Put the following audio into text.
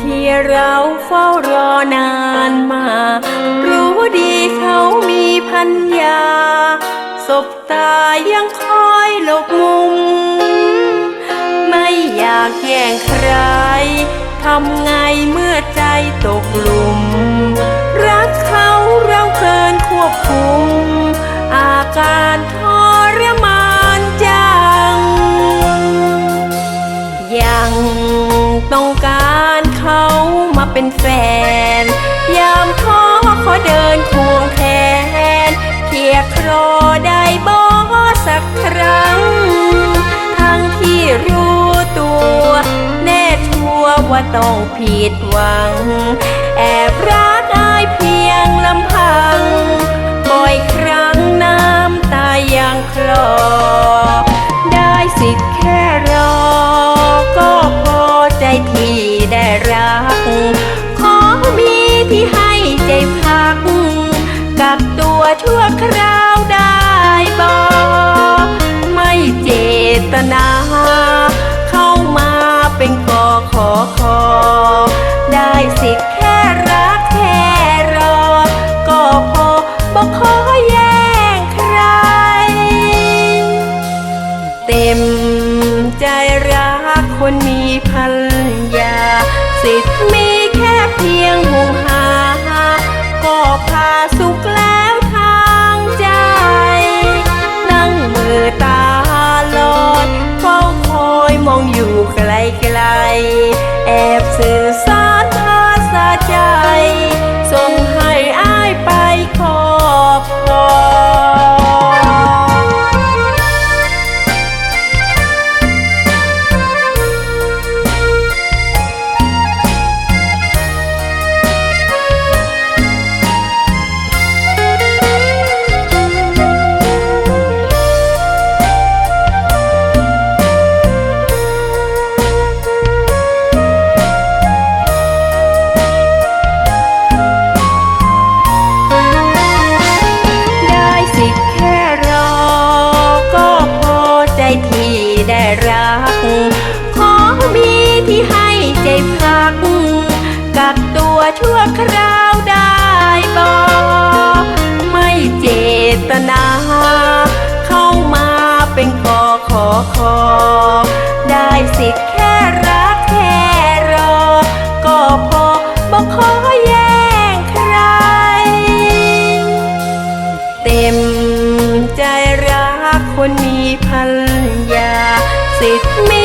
ที่เราเฝ้ารอนานมา รู้ดีเขามีพันยาสบตายังคอยหลบมุม ไม่อยากแย่งใครทำไงเมื่อใจตกหลุม รักเขาเราเกินควบคุม อาการท น ยามท้อขอเดินควงแขนเพียครอได้บอสักครั้ง ทั้งที่รู้ตัว แน่ชัวร์ว่าต้องผิดหวัง แอบรัก กับตัวชั่วคราวได้บอไม่เจตนา เข้ามาเป็นกอขอคอ ได้สิทธิ์แค่รักแค่รอ ก็พอบอกขอแย่งใคร เต็มใจรักคนมีพันยา สิทธิ์มีแค่เพียงห่วงหา ก็พาสุขแล้วทางใจ นั่งมือตาลอดเฝ้าคอยมองอยู่ไกลไกลๆแอบสื่อสาร คนมีพันยาสิทธิ์